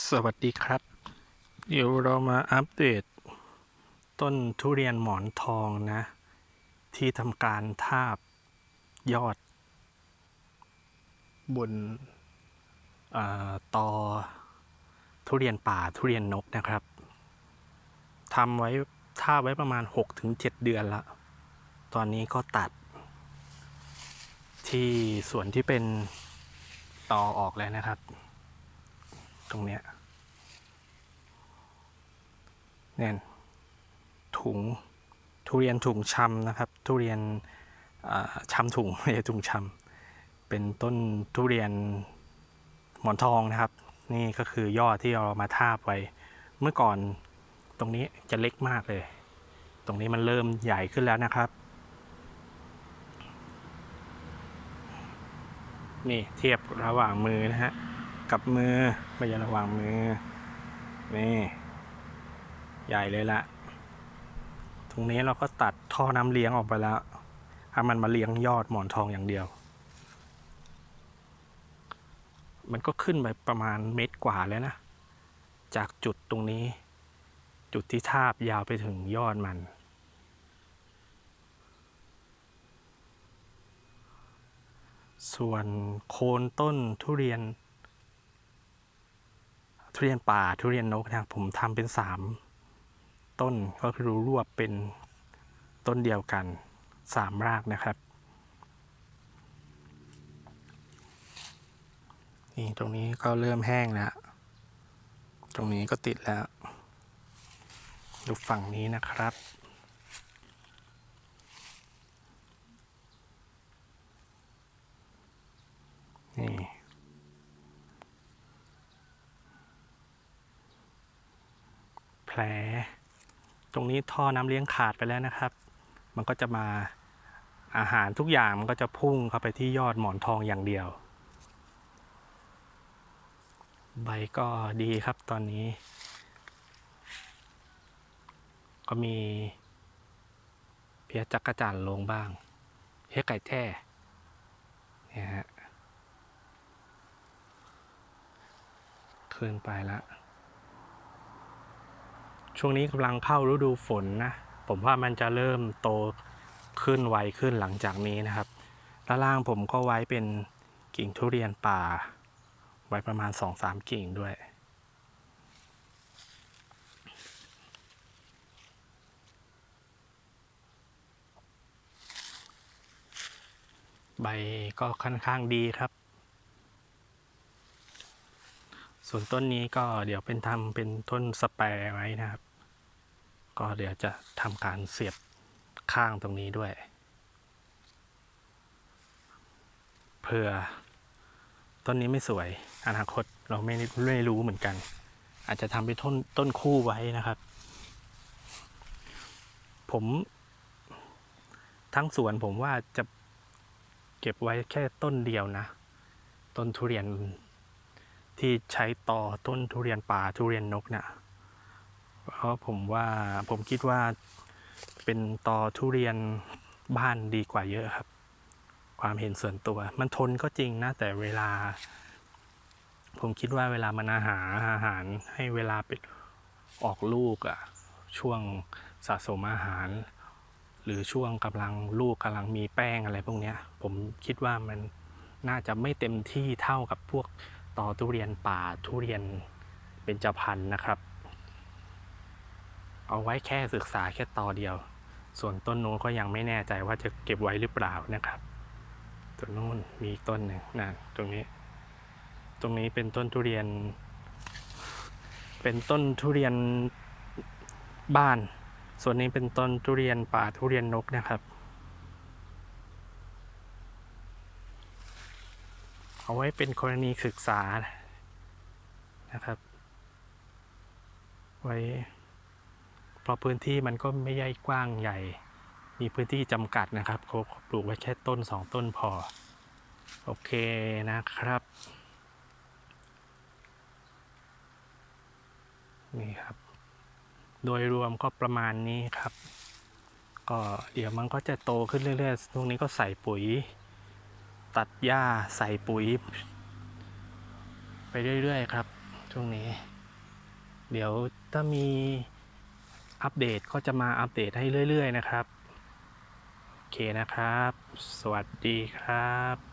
สวัสดีครับ เดี๋ยวเรามาอัปเดต ต้นทุเรียนหมอนทองนะ ที่ทำการทาบยอด บนอตอทุเรียนป่าทุเรียนนกนะครับทำไว้ทาบไว้ประมาณ 6-7 เดือนละ ตอนนี้ก็ตัด ที่ส่วนที่เป็นตอออกแล้วนะครับ ตรงเนี้ยนี่ถุงทุเรียนถุงชำนะครับ ทุเรียนอ่าถุงไม่ใช่ถุงชำเป็นต้นทุเรียนหมอนทองนะครับ นี่ก็คือยอดที่เรามาทาบไว้ เมื่อก่อนตรงนี้จะเล็กมากเลย ตรงนี้มันเริ่มใหญ่ขึ้นแล้วนะครับ นี่เทียบระหว่างมือนะฮะ กับมือไม่ใช่ระว่างมือนี่ใหญ่เลยละตรงนี้เราก็ตัดท่อน้ำเลี้ยงออกไปแล้วให้มันมาเลี้ยงยอดหมอนทองอย่างเดียว มันก็ขึ้นไปประมาณเมตรกว่าแล้วนะ จากจุดตรงนี้ จุดที่ทาบยาวไปถึงยอดมัน ส่วนโคนต้นทุเรียน ทุเรียนป่าทุเรียนนกนะครับผมทำเป็นสามต้นก็คือรวบเป็นต้นเดียวกันสามรากนะครับนี่ตรงนี้ก็เริ่มแห้งแล้ว ตรงนี้ก็ติดแล้ว ดูฝั่งนี้นะครับ นี่ แผล ตรงนี้ท่อน้ำเลี้ยงขาดไปแล้วนะครับ มันก็จะมาอาหารทุกอย่างมันก็จะพุ่งเข้าไปที่ยอดหมอนทองอย่างเดียว ใบก็ดีครับตอนนี้ ก็มีเพียจักรจันลงบ้างเพียไก่แจ้เนี่ยฮะขึ้นไปแล้ว ช่วงนี้กำลังเข้าฤดูฝนนะ ผมว่ามันจะเริ่มโตขึ้นไวขึ้นหลังจากนี้นะครับด้านล่างผมก็ไว้เป็นกิ่งทุเรียนป่า ไว้ประมาณ 2-3 กิ่งด้วย ใบก็ค่อนข้างดีครับ ส่วนต้นนี้ก็เดี๋ยวเป็นทำเป็นต้นสแปรไว้นะครับ ก็เดี๋ยวจะทำการเสียบข้างตรงนี้ด้วย เพื่อต้นนี้ไม่สวยอนาคตเราไม่ไม่รู้เหมือนกัน อาจจะทำเป็นต้นต้นคู่ไว้นะครับ ผมทั้งสวนผมว่าจะเก็บไว้แค่ต้นเดียวนะ ต้นทุเรียนที่ใช้ต่อต้นทุเรียนป่าทุเรียนนกเนี่ย เพราะผมว่าผมคิดว่าเป็นตอทุเรียนบ้านดีกว่าเยอะครับ ความเห็นส่วนตัว มันทนก็จริงนะ แต่เวลา ผมคิดว่าเวลามันอาหารอาหารให้เวลาเป็นออกลูกอะช่วงสะสมอาหาร หรือช่วงกำลังลูกกำลังมีแป้งอะไรพวกเนี้ยผมคิดว่ามันน่าจะไม่เต็มที่เท่ากับพวกต่อทุเรียนป่าทุเรียนเป็นจพันนะครับ เอาไว้แค่ศึกษาแค่ต่อเดียว ส่วนต้นนู้นก็ยังไม่แน่ใจว่าจะเก็บไว้หรือเปล่านะครับต้นนู้นมีต้นหนึ่งนั่นตรงนี้ ตรงนี้เป็นต้นทุเรียน เป็นต้นทุเรียนบ้าน ส่วนนี้เป็นต้นทุเรียนป่าทุเรียนนกนะครับเอาไว้เป็นกรณีศึกษานะครับ ไว้ เพราะพื้นที่มันก็ไม่ใหญ่กว้างใหญ่ มีพื้นที่จำกัดนะครับเขาปลูกไว้แค่ต้นสองต้นพอ โอเคนะครับ นี่ครับ โดยรวมก็ประมาณนี้ครับ ก็เดี๋ยวมันก็จะโตขึ้นเรื่อยๆ ตรงนี้ก็ใส่ปุ๋ย ตัดหญ้าใส่ปุ๋ย ไปเรื่อยๆ ครับช่วงนี้ เดี๋ยวถ้ามี อัปเดตก็จะมาอัปเดตให้เรื่อย ๆ นะครับ โอเคนะครับ สวัสดีครับ